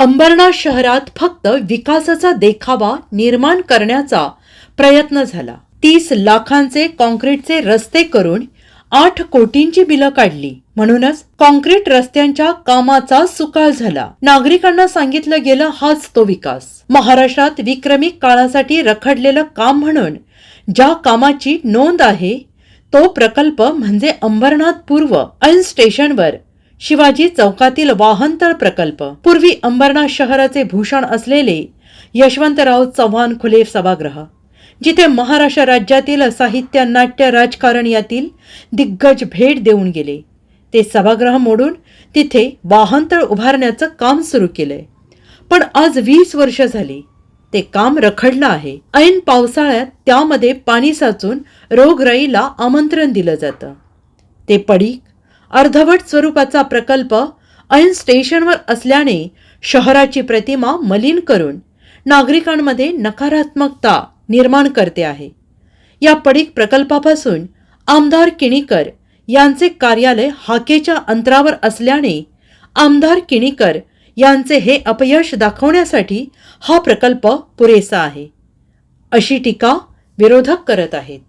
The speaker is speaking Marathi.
अंबरनाथ शहरात फक्त विकासाचा देखावा निर्माण करण्याचा प्रयत्न झाला. तीस लाखांचे कॉन्क्रीटचे रस्ते करून आठ कोटींची बिलं काढली. म्हणूनच कॉन्क्रीट रस्त्यांच्या कामाचा सुकाळ झाला. नागरिकांना सांगितलं गेलं हाच तो विकास. महाराष्ट्रात विक्रमी काळासाठी रखडलेलं काम म्हणून ज्या कामाची नोंद आहे तो प्रकल्प म्हणजे अंबरनाथ पूर्व ऐन स्टेशनवर शिवाजी चौकातील वाहनतळ प्रकल्प. पूर्वी अंबरनाथ शहराचे भूषण असलेले यशवंतराव चव्हाण खुले सभागृह. जिथे महाराष्ट्र राज्यातील साहित्य नाट्य राजकारण यातील दिग्गज भेट देऊन गेले. ते सभागृह मोडून तिथे वाहनतळ उभारण्याचं काम सुरू केलंय पण आज वीस वर्ष झाली ते काम रखडलं आहे. ऐन पावसाळ्यात त्यामध्ये पाणी साचून रोगराईला आमंत्रण दिलं जातं. ते पडीक अर्धवट स्वरूपाचा प्रकल्प ऐन स्टेशनवर असल्याने शहराची प्रतिमा मलिन करून नागरिकांमध्ये नकारात्मकता निर्माण करते आहे. या पडीक प्रकल्पापासून आमदार किणीकर यांचे कार्यालय हाकेच्या अंतरावर असल्याने आमदार किणीकर यांचे हे अपयश दाखवण्यासाठी हा प्रकल्प पुरेसा आहे. अशी टीका विरोधक करत आहेत.